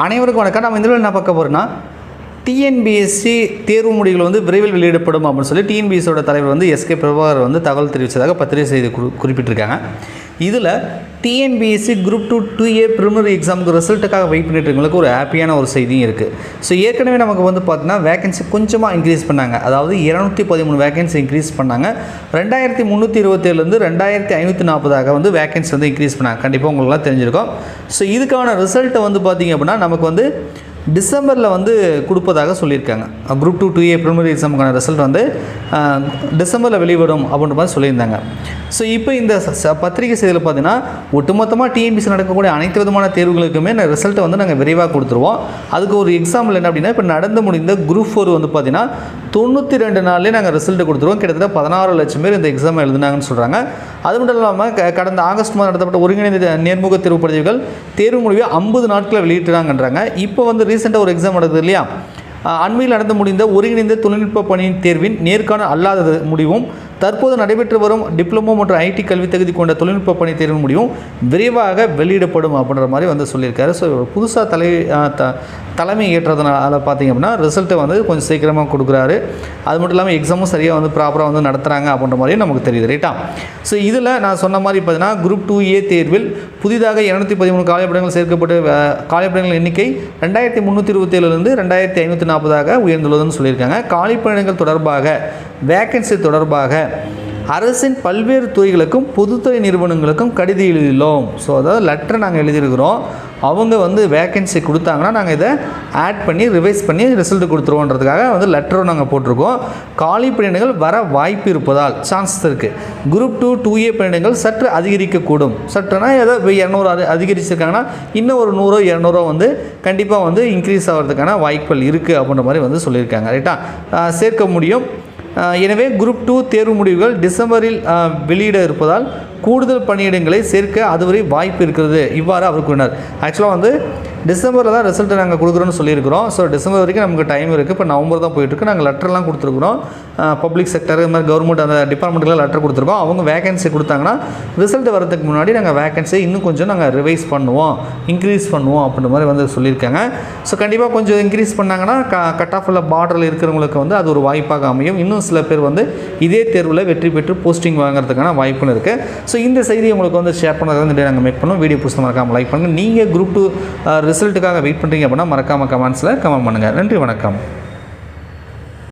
அனைவருக்கும் வணக்கம் நம்ம இந்த என்ன பார்க்க போகிறோம்னா டிஎன்பிஎஸ்சி தேர்வு முடிவுகள் வந்து விரைவில் வெளியிடப்படும் அப்படின்னு சொல்லி டிஎன்பிஎஸ்சியோட தலைவர் வந்து எஸ்கே பிரபாகர் வந்து தகவல் தெரிவித்ததாக பத்திரிகை செய்தி குறி குறிப்பிட்டிருக்காங்க. இதில் TNPSC group two two A preliminary எக்ஸாமுக்கு ரிசல்ட்டுக்காக வெயிட் பண்ணிட்டு இருக்கவங்களுக்கு ஒரு ஹாப்பியான ஒரு செய்தியும் இருக்குது ஸோ ஏற்கனவே நமக்கு வந்து பார்த்தீங்கன்னா வேகன்சி கொஞ்சமாக இன்க்ரீஸ் பண்ணாங்க. அதாவது இரநூத்தி பதிமூணு வேகன்சி இன்க்ரீஸ் பண்ணாங்க. ரெண்டாயிரத்தி முந்நூற்றி இருபத்தேழுலேருந்து ரெண்டாயிரத்தி ஐநூற்றி நாற்பதாக வந்து வேகன்சி வந்து இன்க்ரீஸ் பண்ணாங்க. கண்டிப்பாக உங்களுக்குலாம் தெரிஞ்சிருக்கும். ஸோ இதுக்கான ரிசல்ட்டை வந்து பார்த்தீங்க அப்படின்னா நமக்கு வந்து டிசம்பரில் வந்து கொடுப்பதாக சொல்லியிருக்காங்க. Group two two A preliminary எக்ஸாமுக்கான result வந்து டிசம்பரில் வெளிவரும் அப்படின்ற மாதிரி சொல்லியிருந்தாங்க. ஸோ இப்போ இந்த பத்திரிகை செய்தியில் பார்த்தீங்கன்னா ஒட்டுமொத்தமாக டிஎன்பிசி நடக்கக்கூடிய அனைத்து விதமான தேர்வுகளுக்குமே நான் ரிசல்ட்டை வந்து நாங்கள் விரைவாக கொடுத்துருவோம். அதுக்கு ஒரு எக்ஸாம்பிள் என்ன அப்படின்னா இப்போ நடந்து முடிந்த குரூப் ஃபோர் வந்து பார்த்தீங்கன்னா தொண்ணூற்றி ரெண்டு நாள்லேயே நாங்கள் ரிசல்ட்டு கொடுத்துருவோம். கிட்டத்தட்ட பதினாறு லட்சம் பேர் இந்த எக்ஸாம் எழுதுனாங்கன்னு சொல்கிறாங்க அது மட்டும் இல்லாமல் க- கடந்த ஆகஸ்ட் மாதம் நடத்தப்பட்ட ஒருங்கிணைந்த நேர்முக தேர்வு பதிவுகள் தேர்வு முடிவை ஐம்பது நாட்களில் வெளியிட்டுறாங்கன்றாங்க இப்போ வந்து ரீசெண்டாக ஒரு எக்ஸாம் நடக்குது இல்லையா? அண்மையில் நடந்து முடிந்த ஒருங்கிணைந்த தொழில்நுட்ப பணியின் தேர்வின் நேர்காணல் அல்லாத முடிவும் தற்போது நடைபெற்று வரும் டிப்ளமோ மற்றும் ஐடி கல்வி தகுதி கொண்ட தொழில்நுட்ப பணி தேர்வு முடியும் விரைவாக வெளியிடப்படும் அப்படின்ற மாதிரி வந்து சொல்லியிருக்காரு. ஸோ புதுசாக தலை த தலைமை ஏற்றதுனால பார்த்தீங்க அப்படின்னா ரிசல்ட்டை வந்து கொஞ்சம் சீக்கிரமாக கொடுக்குறாரு. அது மட்டும் இல்லாமல் எக்ஸாமும் சரியாக வந்து ப்ராப்பராக வந்து நடத்துகிறாங்க அப்படின்ற மாதிரியும் நமக்கு தெரியுது ரைட்டா ஸோ இதில் நான் சொன்ன மாதிரி பார்த்தீங்கன்னா குரூப் டூ ஏ தேர்வில் புதிதாக இரநூத்தி பதிமூணு காலிப்படங்கள் சேர்க்கப்பட்டு அஹ், காலிப்படங்கள் எண்ணிக்கை ரெண்டாயிரத்தி முந்நூற்றி இருபத்தேழுலேருந்து ரெண்டாயிரத்தி ஐநூற்றி நாற்பதாக உயர்ந்துள்ளதுன்னு சொல்லியிருக்காங்க. காலிப்பணிகள் தொடர்பாக வேக்கன்சி தொடர்பாக அரசின் பல்வேறு துறைகளுக்கும் பொதுத்துறை நிறுவனங்களுக்கும் கடிதம் எழுதியுள்ளோம். ஸோ அதாவது லெட்டர் நாங்கள் எழுதியிருக்கிறோம். அவங்க வந்து வேக்கன்சி கொடுத்தாங்கன்னா நாங்கள் இதை ஆட் பண்ணி ரிவைஸ் பண்ணி ரிசல்ட் கொடுத்துருவோன்றதுக்காக வந்து லெட்டரும் நாங்கள் போட்டிருக்கோம். காலி பணியிடங்கள் வர வாய்ப்பு இருப்பதால் சான்சஸ் இருக்குது குரூப் டூ டூ ஏ பணியிடங்கள் சற்று அதிகரிக்கக்கூடும். சற்றுனா ஏதோ இப்போ இரநூறு அது அதிகரிச்சிருக்காங்கன்னா இன்னும் ஒரு நூறோ இரநூறோ வந்து கண்டிப்பாக வந்து இன்க்ரீஸ் ஆகிறதுக்கான வாய்ப்புகள் இருக்குது அப்படின்ற மாதிரி வந்து சொல்லியிருக்காங்க. ரைட்டா சேர்க்க முடியும். எனவே குரூப் டூ தேர்வு முடிவுகள் டிசம்பரில் வெளியிட இருப்பதால் கூடுதல் பணியிடங்களை சேர்க்க அதுவரை வாய்ப்பு இருக்கிறது. இவ்வாறு அவர் கூறினார். ஆக்சுவலாக வந்து டிசம்பரில் தான் ரிசல்ட்டை நாங்கள் கொடுக்குறோன்னு சொல்லியிருக்கிறோம். ஸோ டிசம்பர் வரைக்கும் நமக்கு டைம் இருக்குது இப்போ நவம்பர் தான் போயிட்டுருக்கு நாங்கள் லெட்டர்லாம் கொடுத்துருக்குறோம். பப்ளிக் செக்டர் இது மாதிரி கவர்மெண்ட் அந்த டிபார்ட்மெண்ட்டுக்குலாம் லெட்டர் கொடுத்துருக்கோம். அவங்க வேகன்சி கொடுத்தாங்கன்னா ரிசல்ட் வரதுக்கு முன்னாடி நாங்கள் வேகன்சி இன்னும் கொஞ்சம் நாங்கள் ரிவைஸ் பண்ணுவோம். இன்க்ரீஸ் பண்ணுவோம் அப்படின்ற மாதிரி வந்து சொல்லியிருக்காங்க. ஸோ கண்டிப்பாக கொஞ்சம் இன்க்ரீஸ் பண்ணாங்கன்னா க கட் ஆஃபில் பார்டரில் இருக்கிறவங்களுக்கு வந்து அது ஒரு வாய்ப்பாக அமையும். இன்னும் சில பேர் வந்து இதே தேர்வில் வெற்றி பெற்று போஸ்டிங் வாங்குறதுக்கான வாய்ப்புகள் இருக்குது ஸோ இந்த செய்தி உங்களுக்கு வந்து ஷேர் பண்ணுறதுக்கு வந்து நாங்கள் மேக் பண்ணுவோம். வீடியோ புதுசாக மறக்காமல் லைக் பண்ணுங்கள் நீங்கள் குரூப் டூ ரிசல்ட்டுக்காக வெயிட் பண்ணுறீங்க அப்படின்னா மறக்காமல் கமெண்ட்ஸில் கமெண்ட் பண்ணுங்கள் நன்றி வணக்கம்.